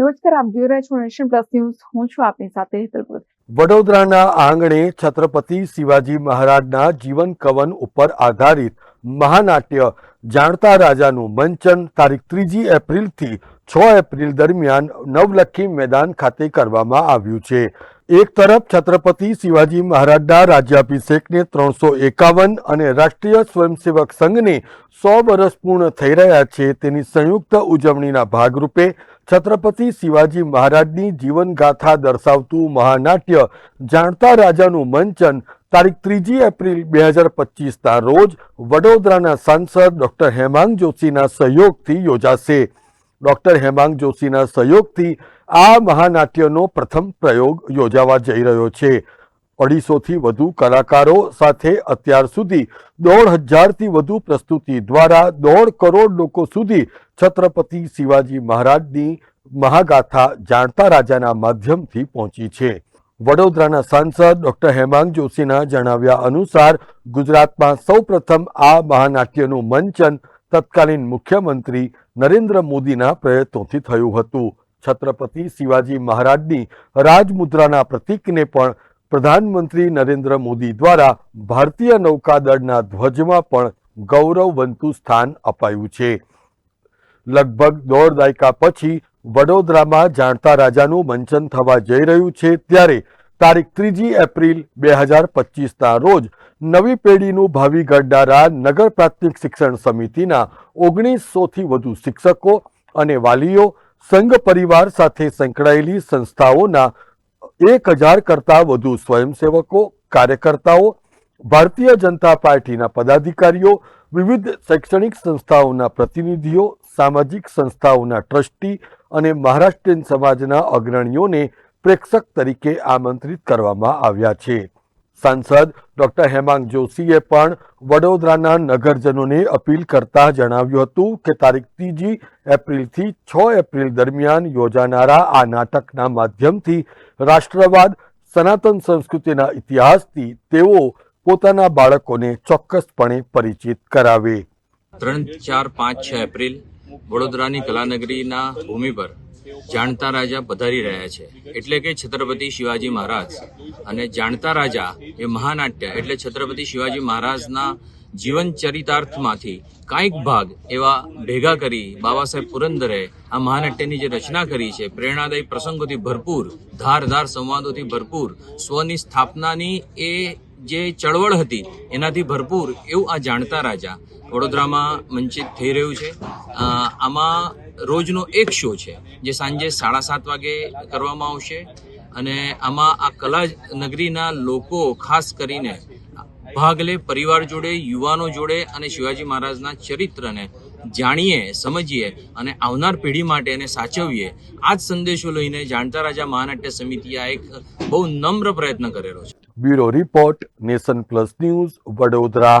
નમસ્કાર, આપ જોઈ રહ્યા છો નેશન પ્લસ ન્યૂઝ. હું છું આપની સાથે હેતલપુર વડોદરાના આંગણે છત્રપતિ શિવાજી મહારાજના જીવન કવન ઉપર આધારિત મહાનાટ્ય જાણતા રાજાનું મંચન તારીખ ત્રીજી એપ્રિલથી છ એપ્રિલ દરમિયાન નવલખી મેદાન ખાતે કરવામાં આવ્યું છે. એક તરફ છત્રપતિ શિવાજી મહારાજના રાજ્યાભિષેકને ત્રણસો એકાવન અને રાષ્ટ્રીય સ્વયંસેવક સંઘને સો વર્ષ પૂર્ણ થઈ રહ્યા છે તેની સંયુક્ત ઉજવણીના ભાગરૂપે છત્રપતિ શિવાજી મહારાજની જીવનગાથા દર્શાવતું મહાનાટ્ય જાણતા રાજાનું મંચન તારીખ ત્રીજી એપ્રિલ બે હજાર પચીસના રોજ વડોદરાના સાંસદ ડોક્ટર હેમાંગ જોશીના સહયોગથી યોજાશે. ડોક્ટર હેમાંગ જોશીના સહયોગથી આ મહાનાટ્યનો પ્રથમ પ્રયોગ યોજાવા જઈ રહ્યો છે. અઢીસોથી વધુ કલાકારો સાથે અત્યાર સુધી દોઢ હજારથી વધુ પ્રસ્તુતિ દ્વારા દોઢ કરોડ લોકો સુધી છત્રપતિ શિવાજી મહારાજની મહાગાથા જાણતા રાજાના માધ્યમથી પહોંચી છે. વડોદરાના સાંસદ ડોક્ટર હેમાંગ જોશીના જણાવ્યા અનુસાર ગુજરાતમાં સૌપ્રથમ આ મહાનાટ્યનું મંચન તત્કાલીન મુખ્યમંત્રી નરેન્દ્ર મોદીના પ્રયત્નોથી થયું હતું. છત્રપતિ શિવાજી મહારાજની રાજમુદ્રાના પ્રતીકને પણ પ્રધાનમંત્રી નરેન્દ્ર મોદી દ્વારા ભારતીય નૌકાદળના ધ્વજમાં પણ ગૌરવવંતું સ્થાન અપાયું છે. લગભગ દોઢ દાયકા પછી વડોદરામાં જાણતા રાજાનું મંચન થવા જઈ રહ્યું છે ત્યારે તારીખ ત્રીજી એપ્રિલ બે હજાર પચીસના રોજ નવી પેઢીનું ભાવિ ઘડનારા નગર પ્રાથમિક શિક્ષણ સમિતિના ઓગણીસોથી વધુ શિક્ષકો અને વાલીઓ સંઘ પરિવાર સાથે સંકળાયેલી સંસ્થાઓના એક હજાર કરતાં વધુ સ્વયંસેવકો, કાર્યકર્તાઓ, ભારતીય જનતા પાર્ટીના પદાધિકારીઓ, વિવિધ શૈક્ષણિક સંસ્થાઓના પ્રતિનિધિઓ, સામાજિક સંસ્થાઓના ટ્રસ્ટી અને મહારાષ્ટ્રીયન સમાજના અગ્રણીઓને પ્રેક્ષક તરીકે આમંત્રિત કરવામાં આવ્યા છે. સાંસદ ડોક્ટર હેમાંગ જોશીએ પણ વડોદરાના નગરજનોને અપીલ કરતા જણાવ્યું હતું કે તારીખ ત્રીજી એપ્રિલથી છ એપ્રિલ દરમિયાન યોજાનારા આ નાટકના માધ્યમથી રાષ્ટ્રવાદ, સનાતન સંસ્કૃતિના ઇતિહાસથી તેઓ પોતાના બાળકોને ચોક્કસપણે પરિચિત કરાવે. ત્રણ ચાર પાંચ છ એપ્રિલ વડોદરાની કલાનગરીના ભૂમિ પર જાણતા રાજા પધારી રહ્યા છે. એટલે કે છત્રપતિ શિવાજી મહારાજ. અને જાણતા રાજા એ મહાનાટ્ય, એટલે છત્રપતિ શિવાજી મહારાજના જીવન ચરિતાર્થમાંથી કાંઈક ભાગ એવા ભેગા કરી બાબા સાહેબ પુરંદરે આ મહાનાટ્યની જે રચના કરી છે, પ્રેરણાદાયી પ્રસંગોથી ભરપૂર, ધારધાર સંવાદોથી ભરપૂર, સ્વની સ્થાપનાની એ જે ચળવળ હતી એનાથી ભરપૂર એવું આ જાણતા રાજા વડોદરામાં મંચિત થઈ રહ્યું છે. આમાં રોજનો એક શો છે, જે સાંજે સાડા સાત વાગે કરવામાં આવશે. અને આમાં આ કલા નગરીના લોકો ખાસ કરીને ભાગ લે, પરિવાર જોડે, યુવાનો જોડે અને શિવાજી મહારાજના ચરિત્રને જાણીએ, સમજીએ અને આવનાર પેઢી માટે એને સાચવીએ. આ જ સંદેશો લઈને જાણતા રાજા મહાનાટ્ય સમિતિએ આ એક બહુ નમ્ર પ્રયત્ન કરેલો છે. Bureau report nation plus news Vadodara.